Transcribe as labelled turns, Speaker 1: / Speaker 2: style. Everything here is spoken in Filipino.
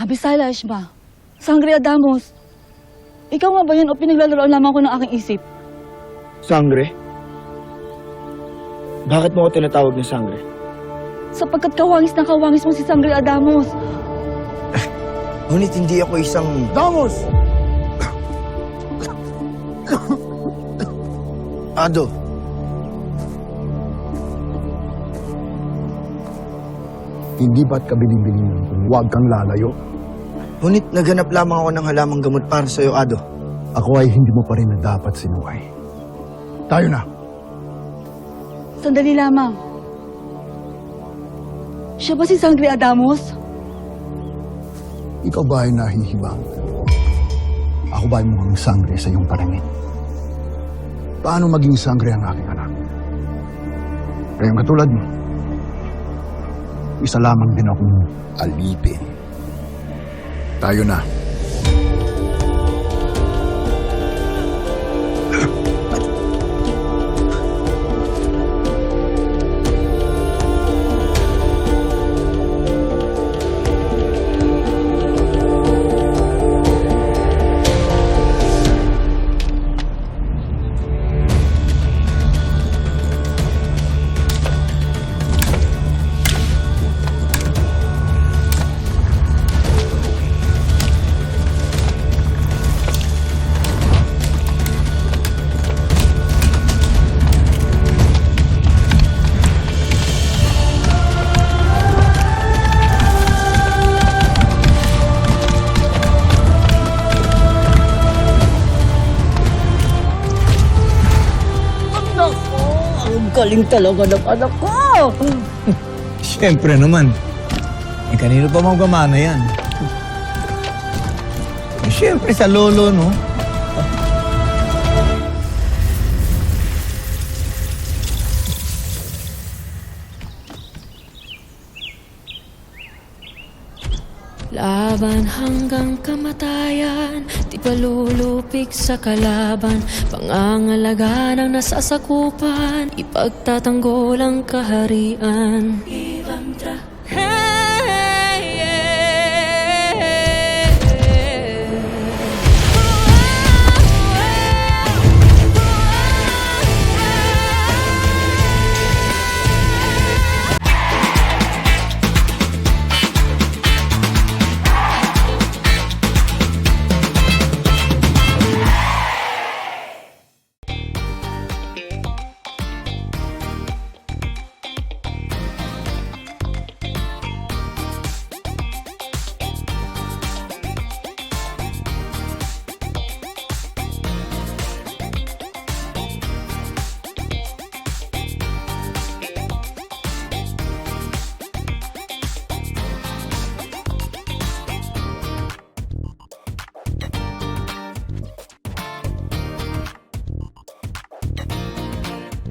Speaker 1: Abisala, Ishma. Sangre Adamos. Ikaw nga ba yan o pinaglalaroan lamang ko ng aking isip?
Speaker 2: Sangre? Bakit mo ako tinatawag na sangre?
Speaker 1: Sapagkat kawangis na kawangis mo si Sangre Adamos.
Speaker 3: Ngunit hindi ako isang...
Speaker 2: Damos!
Speaker 3: Ado,
Speaker 4: Hindi ba't ka binibining kung huwag kang lalayo?
Speaker 3: Ngunit naghanap lamang ako ng halamang gamot para sa'yo, Ado.
Speaker 4: Ako ay hindi mo pa rin na dapat sinuway. Tayo na.
Speaker 1: Sandali lamang. Siya ba si Sangre Adamos?
Speaker 4: Ikaw ba ay nahihibang? Ako ba ay mukhang sangre sa iyong paningin? Paano maging sangre ang aking anak? Kayong katulad mo, isa lamang din akong alipin. Tayo na.
Speaker 5: Galing talaga ng anak ko.
Speaker 6: Siyempre naman. Eh, kanino pa magmamana yan? Eh, siyempre sa lolo, no?
Speaker 7: Laban hanggang kamatayan Di palulupig sa kalaban. Pangangalaga ng nasasakupan Ipagtatanggol ang kaharian. Ibang trahe